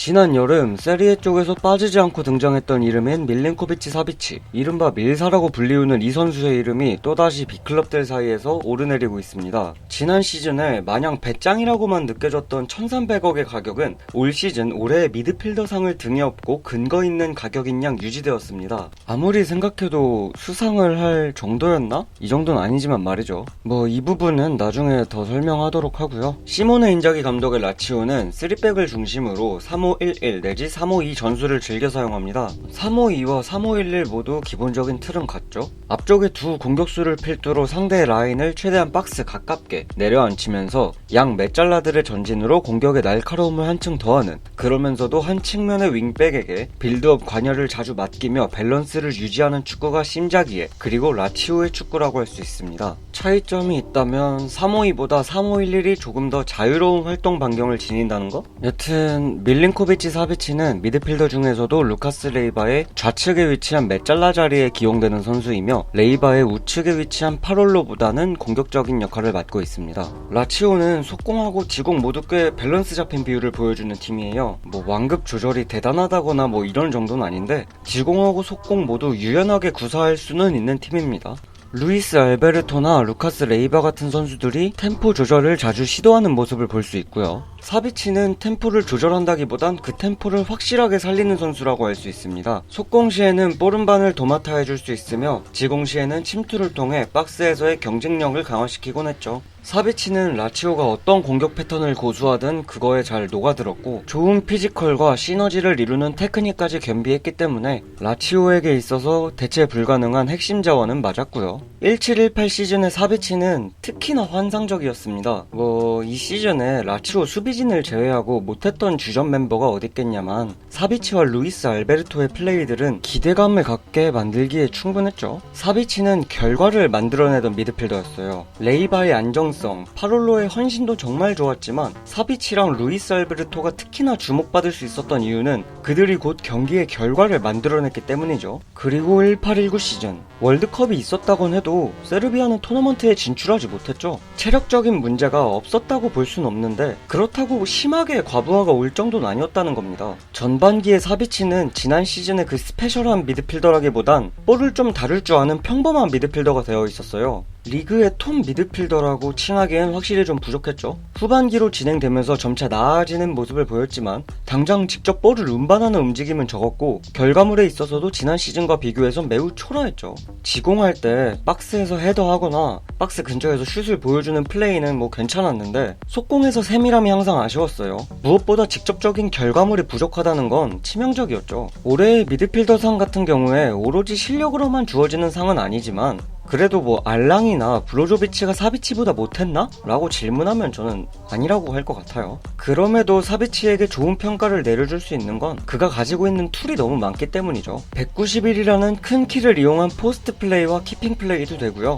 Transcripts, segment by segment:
지난 여름 세리에 쪽에서 빠지지 않고 등장했던 이름인 밀린코비치 사비치 이른바 밀사라고 불리우는 이 선수의 이름이 또다시 빅클럽들 사이에서 오르내리고 있습니다. 지난 시즌에 마냥 배짱이라고만 느껴졌던 1300억의 가격은 올 시즌 올해의 미드필더상을 등에 업고 근거 있는 가격인 양 유지되었습니다. 아무리 생각해도 수상을 할 정도였나? 이 정도는 아니지만 말이죠. 뭐 이 부분은 나중에 더 설명하도록 하고요. 시모네 인자기 감독의 라치오는 3백을 중심으로 3511 내지 352 전술을 즐겨 사용합니다. 352와 3511 모두 기본적인 틀은 같죠. 앞쪽에 두 공격수를 필두로 상대의 라인을 최대한 박스 가깝게 내려앉히면서 양 메잘라들의 전진으로 공격의 날카로움을 한층 더하는 그러면서도 한 측면의 윙백에게 빌드업 관여를 자주 맡기며 밸런스를 유지하는 축구가 심자기에 그리고 라치오의 축구라고 할 수 있습니다. 차이점이 있다면 352보다 3511이 조금 더 자유로운 활동 반경을 지닌다는 거? 여튼 밀린코비치 사비치는 미드필더 중에서도 루카스 레이바의 좌측에 위치한 메잘라 자리에 기용되는 선수이며 레이바의 우측에 위치한 파롤로보다는 공격적인 역할을 맡고 있습니다. 라치오는 속공하고 지공 모두 꽤 밸런스 잡힌 비율을 보여주는 팀이에요. 뭐 완급 조절이 대단하다거나 뭐 이런 정도는 아닌데 지공하고 속공 모두 유연하게 구사할 수는 있는 팀입니다. 루이스 알베르토나 루카스 레이바 같은 선수들이 템포 조절을 자주 시도하는 모습을 볼 수 있고요. 사비치는 템포를 조절한다기보단 그 템포를 확실하게 살리는 선수라고 할 수 있습니다. 속공 시에는 볼음반을 도맡아 해줄 수 있으며 지공 시에는 침투를 통해 박스에서의 경쟁력을 강화시키곤 했죠. 사비치는 라치오가 어떤 공격 패턴을 고수하든 그거에 잘 녹아들었고 좋은 피지컬과 시너지를 이루는 테크닉까지 겸비했기 때문에 라치오에게 있어서 대체 불가능한 핵심 자원은 맞았고요. 1718 시즌의 사비치는 특히나 환상적이었습니다. 뭐 이 시즌에 라치오 수비 진을 제외하고 못했던 주전 멤버가 어딨겠냐만 사비치와 루이스 알베르토의 플레이들은 기대감을 갖게 만들기에 충분했죠. 사비치는 결과를 만들어내던 미드필더였어요. 레이바의 안정성, 파롤로의 헌신도 정말 좋았지만 사비치랑 루이스 알베르토가 특히나 주목받을 수 있었던 이유는 그들이 곧 경기의 결과를 만들어냈기 때문이죠. 그리고 1819 시즌 월드컵이 있었다곤 해도 세르비아는 토너먼트에 진출하지 못했죠. 체력적인 문제가 없었다고 볼 수는 없는데 그렇다 고 심하게 과부하가 올 정도는 아니었다는 겁니다. 전반기의 사비치는 지난 시즌의 그 스페셜한 미드필더라기보단 볼을 좀 다룰 줄 아는 평범한 미드필더가 되어 있었어요. 리그의 톱 미드필더라고 칭하기엔 확실히 좀 부족했죠. 후반기로 진행되면서 점차 나아지는 모습을 보였지만 당장 직접 볼을 운반하는 움직임은 적었고 결과물에 있어서도 지난 시즌과 비교해서 매우 초라했죠. 지공할 때 박스에서 헤더하거나 박스 근처에서 슛을 보여주는 플레이는 뭐 괜찮았는데 속공에서 세밀함이 항상 아쉬웠어요. 무엇보다 직접적인 결과물이 부족하다는 건 치명적이었죠. 올해의 미드필더 상 같은 경우에 오로지 실력으로만 주어지는 상은 아니지만 그래도 뭐 알랑이나 브로조비치가 사비치보다 못했나? 라고 질문하면 저는 아니라고 할 것 같아요. 그럼에도 사비치에게 좋은 평가를 내려줄 수 있는 건 그가 가지고 있는 툴이 너무 많기 때문이죠. 191이라는 큰 키를 이용한 포스트 플레이와 키핑 플레이도 되고요.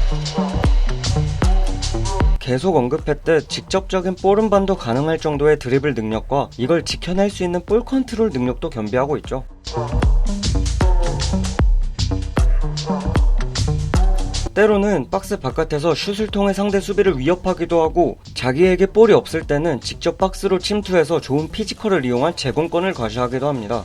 계속 언급했듯 직접적인 볼음반도 가능할 정도의 드리블 능력과 이걸 지켜낼 수 있는 볼 컨트롤 능력도 겸비하고 있죠. 때로는 박스 바깥에서 슛을 통해 상대 수비를 위협하기도 하고 자기에게 볼이 없을 때는 직접 박스로 침투해서 좋은 피지컬을 이용한 제공권을 과시하기도 합니다.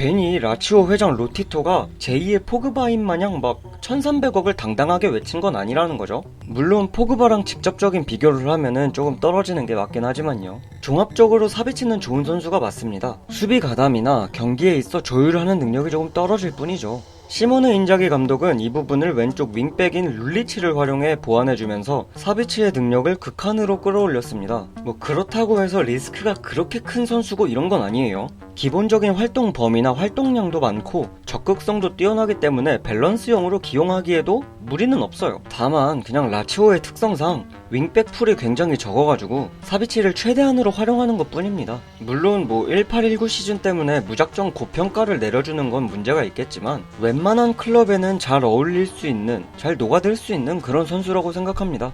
괜히 라치오 회장 로티토가 제2의 포그바인 마냥 막 1300억을 당당하게 외친 건 아니라는 거죠. 물론 포그바랑 직접적인 비교를 하면은 조금 떨어지는 게 맞긴 하지만요. 종합적으로 사비치는 좋은 선수가 맞습니다. 수비 가담이나 경기에 있어 조율하는 능력이 조금 떨어질 뿐이죠. 시모네 인자기 감독은 이 부분을 왼쪽 윙백인 룰리치를 활용해 보완해주면서 사비치의 능력을 극한으로 끌어올렸습니다. 뭐 그렇다고 해서 리스크가 그렇게 큰 선수고 이런 건 아니에요. 기본적인 활동 범위나 활동량도 많고 적극성도 뛰어나기 때문에 밸런스형으로 기용하기에도 무리는 없어요. 다만 그냥 라치오의 특성상 윙백 풀이 굉장히 적어가지고 사비치를 최대한으로 활용하는 것 뿐입니다. 물론 뭐 1819 시즌 때문에 무작정 고평가를 내려주는 건 문제가 있겠지만 웬만한 클럽에는 잘 어울릴 수 있는, 잘 녹아들 수 있는 그런 선수라고 생각합니다.